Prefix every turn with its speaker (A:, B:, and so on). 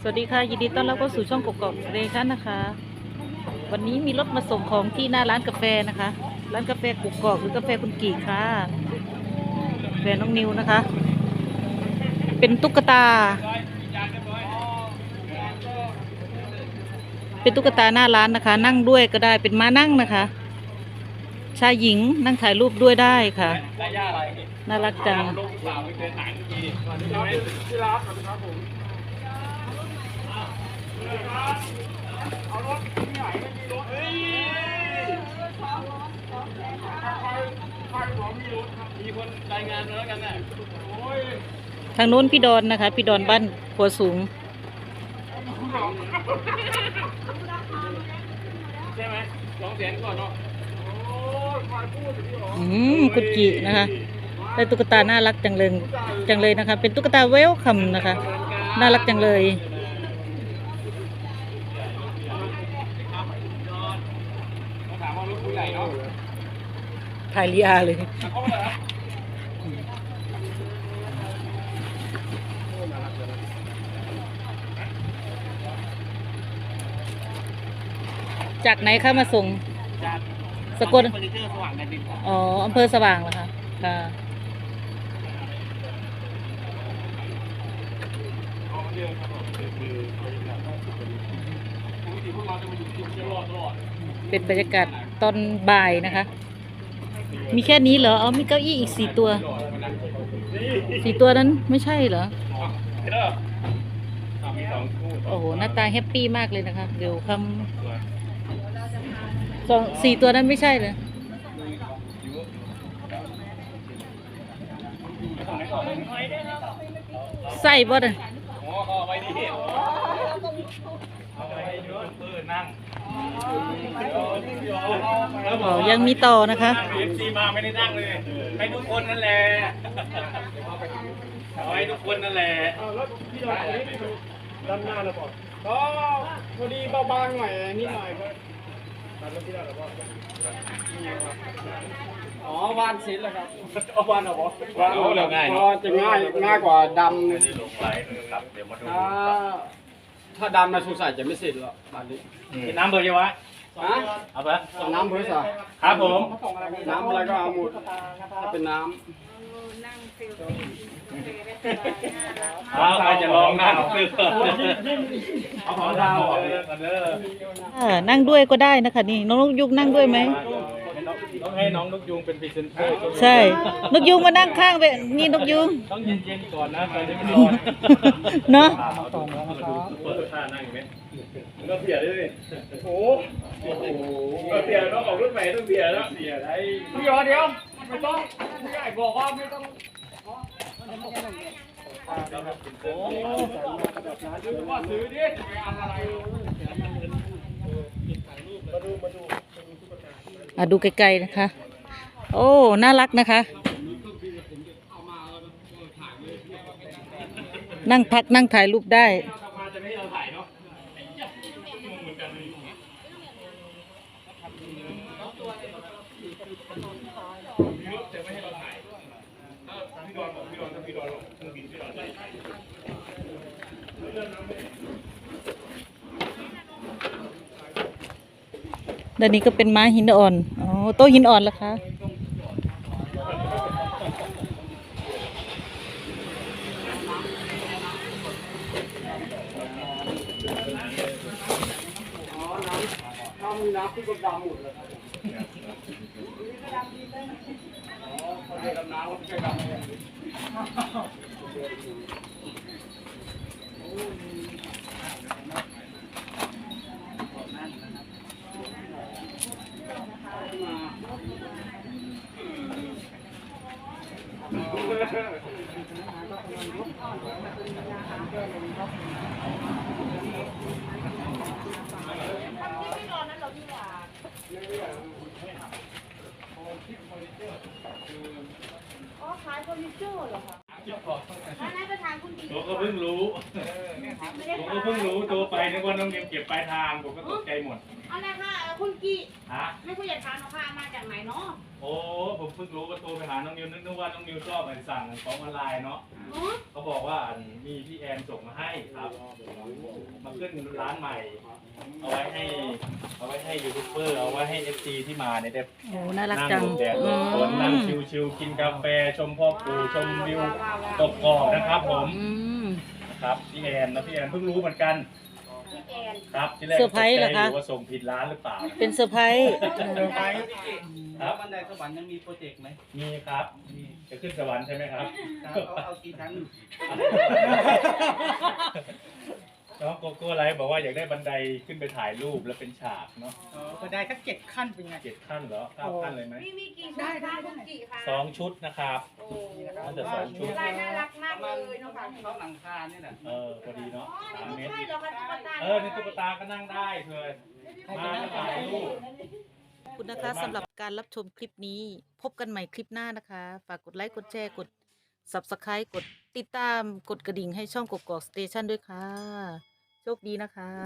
A: สวัสดีค่ะ ยินดีต้อนรับเข้าสู่ช่องกกอกเรชั่นนะคะ วันนี้มีรถมาส่งของที่หน้าร้านกาแฟนะคะ ร้านกาแฟกกอกหรือกาแฟคุณกี่ค่ะกาแฟน้องนิวนะคะ เป็นตุ๊กตา เป็นตุ๊กตาหน้าร้านนะคะ นั่งด้วยก็ได้เป็นม้านั่งนะคะ ชายหญิงนั่งถ่ายรูปด้วยได้ค่ะ น่ารักจัง
B: ทางโน้
A: นพี่ดอนนะคะ พี่ดอนบ้านหัวสูง
B: ใช่ไหมสองแสนก่อนเนาะ อื
A: มคุณกินะคะได้ตุ๊กตาน่ารักจังเลยจังเลยนะคะ เป็นตุ๊กตาเวลคัมนะคะ น่ารักจังเลย
B: เขาถามว่ารถผู้ใหญ่เนาะ
A: ยลีอาเลยจากไหนคะมาส่ง สกล
B: เฟอร์นิเจอร์สว่างแดนดินครับ
A: อ๋ออำเภอสว่างเหรอคะค่ะ
B: เอามาเดินครับผมคือคือปกติพวกเราจะมาอยู่ที่เชียงรอดตลอด
A: เป็นบรรยากาศตอนบ่ายนะคะ มีแค่นี้เหรอเอามีเก้าอี้อีกสี่ตัว สี่ตัวนั้นไม่ใช่เหรอ
B: เห็นเหรออะมีสองคู่
A: โอ้โห หน้าตาแฮปปี้มากเลยนะคะ เดี๋ยวคำ สองสี่ตัวนั้นไม่ใช่เลยใส่บ่เนย
B: โอ้เขาเอาไว้ดีเอาไว้เยอะเออนั่ง
A: อ๋อยังมีต่อนะคะ
B: เอฟซีมาไม่ได้นั่งเลยให้ทุกคนนั่นแหละเอาให้ทุกคนนั่นแหละ
C: แล้วพี่ดอนคนนี้ด้านหน้านะบอกก็พอดีเบาบางหน่อยนิดหน่อยก็ตัดรถพี่ด อนแล้วบอกอ๋อวานสินแหละครับ
B: เอาวันเอาบอสวานเอาแล้วง่าย
C: ก็
B: เนาะ
C: จะง่ายง่ายกว่าดำนะ
B: ลงไปครับเดี๋ยวมาดู
C: ถ้าถ้าดำมาสงสัยจะไม่เสร็จหรอกบ้านนี้
B: กินน้ำเบอร์เยอะวะ
C: ฮะ
B: เอาไป
C: น้ำเพื่อสะ
B: ครับผม
C: น้ำอะไรก็เอาหมดถ้าเป็นน้
B: เอาใครจะลองนั่งซื้อเอาของดาวออกเลยเด้อ
A: อ่านั่งด้วยก็ได้นะคะนี่น้องนกยุงนั่งด้วยไหม
B: ต้องให้น้องนกยูงเป็นพรีเซนเตอร์
A: ใช่นกยุงมานั่งข้างไปนี่นกยุง
B: ต้องเย็นๆก่อนนะตอนนี้มันร้อน
A: เนาะ
B: ต่อแล้วนะครับเปิดท่านั่งไหมก็เสียด้วยโอ้โหก็เสียต้องออกรุ่นใหม่ต้องเสียแล้วเสียได้ำ
C: พี่ดอนเดี๋ยวไม่ต้องผู้ใหญ่บอกว่าไม่ต้อง
B: โอ้
C: ว่าซื้อดิจะไปเอาอะไร
A: อะดูไกลๆนะคะ โอ้ น่ารักนะคะ นั่งพักนั่งถ่ายรูปได้
B: มาจะไม่ให้เราถ่ายเนาะ
A: ด้านนี้ก็เป็นม้าหินอ่อน อ๋อ โต๊ะหินอ่อนเหรอคะ
C: มีน้ำที่ก็ดำหมดเลยเขาเรียกดำน้ำเขาไม่ใช่ดำเลย
D: อ๋อขายเฟอร์นิเจอร์เหรอ คะอันนั้นไปทางคุณดี
B: ผมก็เพิ่งรู้
D: ไม่ได้
B: ผม
D: ขา
B: ก็
D: ย
B: เพิ่งรู้ตัวไปนึกว่าน้องเนียมเก็บปลายทาง ผมก็ตกใจหมด
D: อะไรค่ะเอ่อคุณกี่
B: ฮะ
D: ไม่ผู้ใหญ่ถามหรอกค่ะมาจากไหนเนาะ
B: โอ้ผมเพิ่งรู้ก็โทรไปหาน้องนิวนึกนึกว่าน้องนิวชอบไปสั่งของออนไลน์เนาะ
D: อ๋อ
B: เขาบอกว่าอันมีพี่แอนส่งมาให้ครับ มาขึ้นร้านใหม่ เอาไว้ให้ เอาไว้ให้ยูทูบเบอร์เอาไว้ให้เอฟซีที่มาเนี่ยได้
A: โอ้น่ารัก
B: นั่ง
A: จัง
B: ดูแดด
A: อื
B: ฝนนั่ง
A: ม
B: ชิวๆกินกาแฟชมพ่อปู่ชมวิวตกกอกนะครับผม
A: อืม
B: ครับพี่แอนนะพี่แอนเพิ่งรู้เหมือนกัน
D: พี่แอน
B: ครับที่แรก
A: เซอร์ไพรส์เหรอคะ
B: ตกใจยู่ว่าส่งผิดร้านหรือเปล่า
A: เป็นเซอร์ไพรส์
C: เซอร์ไพรส์
B: ครับ
E: บันไดสวรรค์ยังมีโปรเจกต์ไหม
B: มีครับมีจะขึ้นสวรรค์ใช่ไหมครับ
E: ครับเอาเอากี่ชั้น
B: น้องโกโก้ไลฟ์บอกว่าอยากได้บันไดขึ้นไปถ่ายรูปแล้วเป็นฉากเนาะ
C: เออก็ได้สักเจ็ดขั้นเป็นไง
B: เจ็ดขั้นเหรอเก้าขั้นเลยไหม
D: มีมีกี่ชุดคะคุณกี่คะ
B: สองชุดนะครับ
D: โอ้
B: น่าจะสองชุด
D: ลายน่ารัก
E: ป
D: มาก
E: ระ
D: เล
E: มาณ
D: ยเนาะ
E: ป
D: ค่ะ
E: ระมาณเขาหลังคาเนี่ยแหละ
B: เออพอดีเนาะ
D: อ๋อ
B: สาม
D: นี่
B: เม
D: ไม่
B: ตร
D: ใช่เหรอคะตุ๊กตา
B: เออในตุ๊กตาก็นั่งได้เธอมาก็ถ่ายรูป
A: ขอบคุณนะคะสำหรับการรับชมคลิปนี้ พบกันใหม่คลิปหน้านะคะ ฝากกดไลค์ กดแชร์ กด subscribe กดติดตาม กดกระดิ่งให้ช่องกกอกสเตชันด้วยค่ะ โชคดีนะคะ